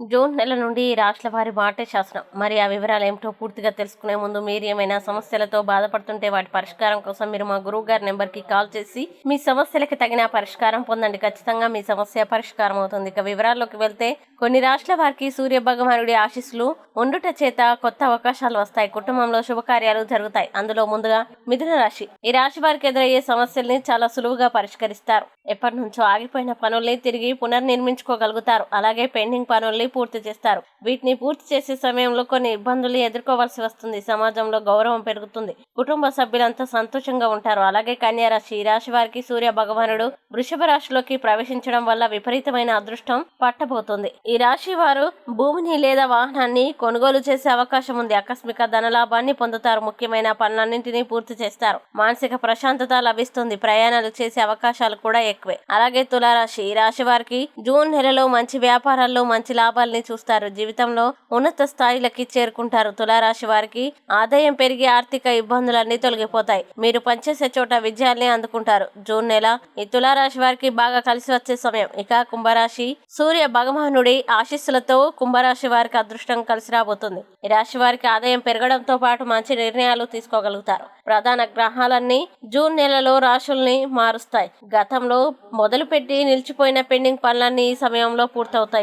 June నెల నుండి ఈ వారి మాటే శాసనం. మరి ఆ వివరాలు ఏమిటో పూర్తిగా తెలుసుకునే ముందు మీరు ఏమైనా సమస్యలతో బాధపడుతుంటే వాటి పరిష్కారం కోసం మీరు మా గురువు గారి నెంబర్కి కాల్ చేసి మీ సమస్యలకి తగిన పరిష్కారం పొందండి. ఖచ్చితంగా మీ సమస్య పరిష్కారం అవుతుంది. ఇక వివరాల్లోకి వెళ్తే కొన్ని రాష్ట్రాల వారికి సూర్య భగవానుడి ఆశీస్సులు ఉండుట చేత కొత్త అవకాశాలు వస్తాయి. కుటుంబంలో శుభకార్యాలు జరుగుతాయి. అందులో ముందుగా మిథున రాశి. ఈ రాశి వారికి ఎదురయ్యే సమస్యల్ని చాలా సులువుగా పరిష్కరిస్తారు. ఎప్పటి నుంచో ఆగిపోయిన పనుల్ని తిరిగి పునర్నిర్మించుకోగలుగుతారు. అలాగే పెండింగ్ పనుల్ని పూర్తి చేస్తారు. వీటిని పూర్తి చేసే సమయంలో కొన్ని ఇబ్బందులు ఎదుర్కోవాల్సి వస్తుంది. సమాజంలో గౌరవం పెరుగుతుంది. కుటుంబ సభ్యులంతా సంతోషంగా ఉంటారు. అలాగే కన్యారాశి ఈ రాశి వారికి సూర్య భగవానుడు వృషభ రాశిలోకి ప్రవేశించడం వల్ల విపరీతమైన అదృష్టం పట్టబోతుంది. ఈ రాశి వారు భూమిని లేదా వాహనాన్ని కొనుగోలు చేసే అవకాశం ఉంది. ఆకస్మిక ధనలాభాన్ని పొందుతారు. ముఖ్యమైన పనులన్నింటినీ పూర్తి చేస్తారు. మానసిక ప్రశాంతత లభిస్తుంది. ప్రయాణాలు చేసే అవకాశాలు కూడా ఎక్కువే. అలాగే తులారాశి ఈ రాశి వారికి జూన్ నెలలో మంచి వ్యాపారాల్లో మంచి లాభం లాభాల్ని చూస్తారు. జీవితంలో ఉన్నత స్థాయిలకి చేరుకుంటారు. తులారాశి వారికి ఆదాయం పెరిగి ఆర్థిక ఇబ్బందులన్నీ తొలగిపోతాయి. మీరు పనిచేసే చోట విజయాల్ని అందుకుంటారు. జూన్ నెల ఈ తులారాశి వారికి బాగా కలిసి వచ్చే సమయం. ఇక కుంభరాశి సూర్య భగవానుడి ఆశీస్సులతో కుంభరాశి వారికి అదృష్టం కలిసి రాబోతుంది. ఈ రాశి వారికి ఆదాయం పెరగడంతో పాటు మంచి నిర్ణయాలు తీసుకోగలుగుతారు. ప్రధాన గ్రహాలన్నీ జూన్ నెలలో రాశుల్ని మారుస్తాయి. గతంలో మొదలుపెట్టి నిలిచిపోయిన పెండింగ్ పనులన్నీ ఈ సమయంలో పూర్తవుతాయి.